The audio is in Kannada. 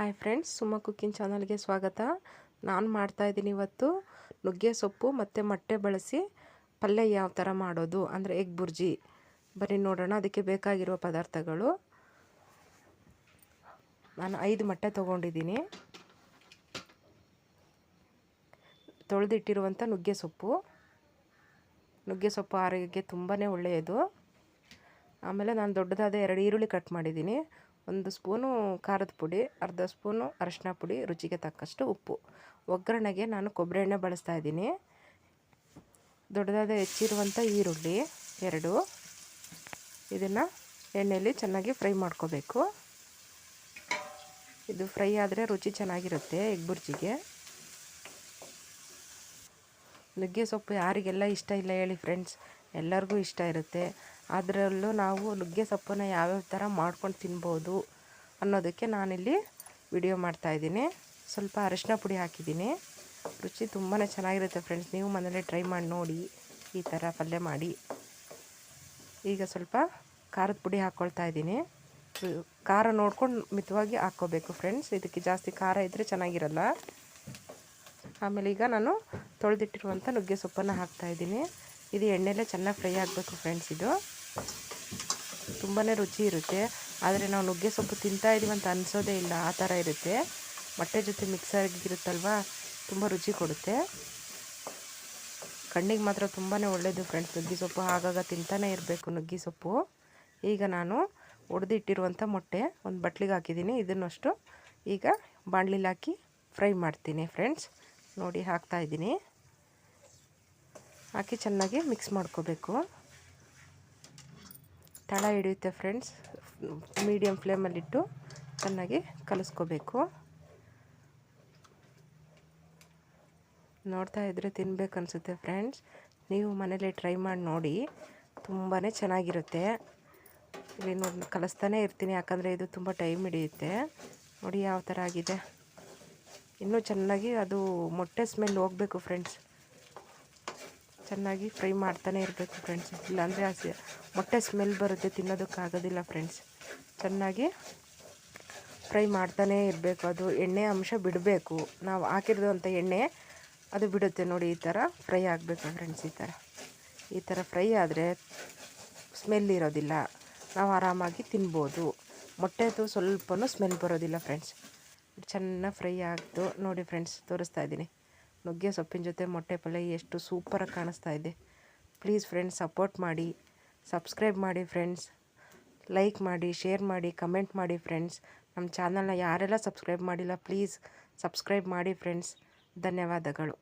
ಹಾಯ್ ಫ್ರೆಂಡ್ಸ್ ಸುಮ್ಮ ಕುಕ್ಕಿಂಗ್ ಚಾನಲ್ಗೆ ಸ್ವಾಗತ. ನಾನು ಮಾಡ್ತಾಯಿದ್ದೀನಿ ಇವತ್ತು ನುಗ್ಗೆ ಸೊಪ್ಪು ಮತ್ತು ಮೊಟ್ಟೆ ಬಳಸಿ ಪಲ್ಯ ಯಾವ ಥರ ಮಾಡೋದು, ಅಂದರೆ ಎಗ್ ಬುರ್ಜಿ. ಬರೀ ನೋಡೋಣ, ಅದಕ್ಕೆ ಬೇಕಾಗಿರುವ ಪದಾರ್ಥಗಳು. ನಾನು ಐದು ಮೊಟ್ಟೆ ತೊಗೊಂಡಿದ್ದೀನಿ. ತೊಳೆದಿಟ್ಟಿರುವಂಥ ನುಗ್ಗೆ ಸೊಪ್ಪು. ನುಗ್ಗೆ ಸೊಪ್ಪು ಆರೋಗ್ಯಕ್ಕೆ ತುಂಬಾ ಒಳ್ಳೆಯದು. ಆಮೇಲೆ ನಾನು ದೊಡ್ಡದಾದ ಎರಡು ಈರುಳ್ಳಿ ಕಟ್ ಮಾಡಿದ್ದೀನಿ. ಒಂದು ಸ್ಪೂನು ಖಾರದ ಪುಡಿ, ಅರ್ಧ ಸ್ಪೂನು ಅರಶಿನ ಪುಡಿ, ರುಚಿಗೆ ತಕ್ಕಷ್ಟು ಉಪ್ಪು. ಒಗ್ಗರಣೆಗೆ ನಾನು ಕೊಬ್ಬರಿ ಎಣ್ಣೆ ಬಳಸ್ತಾ ಇದ್ದೀನಿ. ದೊಡ್ಡದಾದ ಹೆಚ್ಚಿರುವಂಥ ಈರುಳ್ಳಿ, ಎರಡು. ಇದನ್ನು ಎಣ್ಣೆಯಲ್ಲಿ ಚೆನ್ನಾಗಿ ಫ್ರೈ ಮಾಡ್ಕೋಬೇಕು. ಇದು ಫ್ರೈ ಆದರೆ ರುಚಿ ಚೆನ್ನಾಗಿರುತ್ತೆ ಎಗ್ ಬುರ್ಜಿಗೆ ನುಗ್ಗೆ ಸೊಪ್ಪು ಯಾರಿಗೆಲ್ಲ ಇಷ್ಟ ಇಲ್ಲ ಹೇಳಿ ಫ್ರೆಂಡ್ಸ್. ಎಲ್ಲರಿಗೂ ಇಷ್ಟ ಇರುತ್ತೆ. ಅದರಲ್ಲೂ ನಾವು ನುಗ್ಗೆ ಸೊಪ್ಪನ್ನು ಯಾವ್ಯಾವ ಥರ ಮಾಡ್ಕೊಂಡು ತಿನ್ಬೋದು ಅನ್ನೋದಕ್ಕೆ ನಾನಿಲ್ಲಿ ವಿಡಿಯೋ ಮಾಡ್ತಾಯಿದ್ದೀನಿ ಸ್ವಲ್ಪ ಅರಿಶಿನ ಪುಡಿ ಹಾಕಿದ್ದೀನಿ. ರುಚಿ ತುಂಬಾ ಚೆನ್ನಾಗಿರುತ್ತೆ ಫ್ರೆಂಡ್ಸ್ ನೀವು ಮನೇಲಿ ಟ್ರೈ ಮಾಡಿ ನೋಡಿ, ಈ ಥರ ಪಲ್ಯ ಮಾಡಿ. ಈಗ ಸ್ವಲ್ಪ ಖಾರದ ಪುಡಿ ಹಾಕ್ಕೊಳ್ತಾ ಇದ್ದೀನಿ. ಖಾರ ನೋಡ್ಕೊಂಡು ಮಿತವಾಗಿ ಹಾಕ್ಕೋಬೇಕು ಫ್ರೆಂಡ್ಸ್ ಇದಕ್ಕೆ ಜಾಸ್ತಿ ಖಾರ ಇದ್ದರೆ ಚೆನ್ನಾಗಿರಲ್ಲ. ಆಮೇಲೆ ಈಗ ನಾನು ತೊಳೆದಿಟ್ಟಿರುವಂಥ ನುಗ್ಗೆ ಸೊಪ್ಪನ್ನು ಹಾಕ್ತಾಯಿದ್ದೀನಿ ಇದು ಎಣ್ಣೆಲೇ ಚೆನ್ನಾಗಿ ಫ್ರೈ ಆಗಬೇಕು ಫ್ರೆಂಡ್ಸ್ ಇದು. ತುಂಬಾ ರುಚಿ ಇರುತ್ತೆ. ಆದರೆ ನಾವು ನುಗ್ಗೆ ಸೊಪ್ಪು ತಿಂತಾ ಇದ್ದೀವಿ ಅಂತ ಅನಿಸೋದೇ ಇಲ್ಲ. ಆ ಥರ ಇರುತ್ತೆ. ಮೊಟ್ಟೆ ಜೊತೆ ಮಿಕ್ಸ್ ಆಗಿರುತ್ತಲ್ವ ತುಂಬ ರುಚಿ ಕೊಡುತ್ತೆ. ಕಣ್ಣಿಗೆ ಮಾತ್ರ ತುಂಬಾ ಒಳ್ಳೆಯದು ಫ್ರೆಂಡ್ಸ್ ನುಗ್ಗೆ ಸೊಪ್ಪು ಆಗಾಗ ತಿಂತಾನೆ ಇರಬೇಕು ನುಗ್ಗೆ ಸೊಪ್ಪು. ಈಗ ನಾನು ಒಡೆದಿಟ್ಟಿರುವಂಥ ಮೊಟ್ಟೆ ಒಂದು ಬಟ್ಲಿಗೆ ಹಾಕಿದ್ದೀನಿ. ಇದನ್ನಷ್ಟು ಈಗ ಬಾಣಲಿಲಿ ಹಾಕಿ ಫ್ರೈ ಮಾಡ್ತೀನಿ ಫ್ರೆಂಡ್ಸ್ ನೋಡಿ ಹಾಕ್ತಾಯಿದ್ದೀನಿ ಹಾಕಿ ಚೆನ್ನಾಗಿ ಮಿಕ್ಸ್ ಮಾಡ್ಕೋಬೇಕು. ತಳ ಹಿಡಿಯುತ್ತೆ ಫ್ರೆಂಡ್ಸ್ ಮೀಡಿಯಮ್ ಫ್ಲೇಮಲ್ಲಿಟ್ಟು ಚೆನ್ನಾಗಿ ಕಲಿಸ್ಕೋಬೇಕು. ನೋಡ್ತಾ ಇದ್ದರೆ ತಿನ್ಬೇಕು ಅನಿಸುತ್ತೆ ಫ್ರೆಂಡ್ಸ್ ನೀವು ಮನೇಲಿ ಟ್ರೈ ಮಾಡಿ ನೋಡಿ ತುಂಬಾ ಚೆನ್ನಾಗಿರುತ್ತೆ. ಇಲ್ಲಿ ನೋಡಿ, ಕಲಿಸ್ತಾನೆ ಇರ್ತೀನಿ, ಯಾಕಂದರೆ ಇದು ತುಂಬ ಟೈಮ್ ಹಿಡಿಯುತ್ತೆ. ನೋಡಿ ಯಾವ ಥರ ಆಗಿದೆ. ಇನ್ನೂ ಚೆನ್ನಾಗಿ ಅದು ಮೊಟ್ಟೆ ಸ್ಮೆಲ್ ಹೋಗಬೇಕು ಫ್ರೆಂಡ್ಸ್ ಚೆನ್ನಾಗಿ ಫ್ರೈ ಮಾಡ್ತಾನೆ ಇರಬೇಕು ಫ್ರೆಂಡ್ಸ್ ಇಲ್ಲಾಂದರೆ ಹಸಿ ಮೊಟ್ಟೆ ಸ್ಮೆಲ್ ಬರುತ್ತೆ, ತಿನ್ನೋದಕ್ಕಾಗೋದಿಲ್ಲ ಫ್ರೆಂಡ್ಸ್ ಚೆನ್ನಾಗಿ ಫ್ರೈ ಮಾಡ್ತಾನೇ ಇರಬೇಕು. ಅದು ಎಣ್ಣೆ ಅಂಶ ಬಿಡಬೇಕು. ನಾವು ಹಾಕಿರೋದಂಥ ಎಣ್ಣೆ, ಅದು ಬಿಡುತ್ತೆ ನೋಡಿ, ಈ ಥರ ಫ್ರೈ ಆಗಬೇಕು ಫ್ರೆಂಡ್ಸ್ ಈ ಥರ. ಈ ಥರ ಫ್ರೈ ಆದರೆ ಸ್ಮೆಲ್ ಇರೋದಿಲ್ಲ. ನಾವು ಆರಾಮಾಗಿ ತಿನ್ಬೋದು. ಮೊಟ್ಟೆದು ಸ್ವಲ್ಪನೂ ಸ್ಮೆಲ್ ಬರೋದಿಲ್ಲ ಫ್ರೆಂಡ್ಸ್ ಚೆನ್ನಾಗಿ ಫ್ರೈ ಆಗ್ತು ನೋಡಿ ಫ್ರೆಂಡ್ಸ್ ತೋರಿಸ್ತಾ ಇದ್ದೀನಿ. ನುಗ್ಗೆ ಸೊಪ್ಪಿನ ಜೊತೆ ಮೊಟ್ಟೆ ಪಲ್ಯ ಎಷ್ಟು ಸೂಪರಾಗಿ ಕಾಣಿಸ್ತಾ ಇದೆ. ಪ್ಲೀಸ್ ಫ್ರೆಂಡ್ಸ್, ಸಪೋರ್ಟ್ ಮಾಡಿ, ಸಬ್ಸ್ಕ್ರೈಬ್ ಮಾಡಿ ಫ್ರೆಂಡ್ಸ್, ಲೈಕ್ ಮಾಡಿ, ಶೇರ್ ಮಾಡಿ, ಕಮೆಂಟ್ ಮಾಡಿ ಫ್ರೆಂಡ್ಸ್. ನಮ್ಮ ಚಾನಲ್ನ ಯಾರೆಲ್ಲ ಸಬ್ಸ್ಕ್ರೈಬ್ ಮಾಡಿಲ್ಲ, ಪ್ಲೀಸ್ ಸಬ್ಸ್ಕ್ರೈಬ್ ಮಾಡಿ ಫ್ರೆಂಡ್ಸ್. ಧನ್ಯವಾದಗಳು.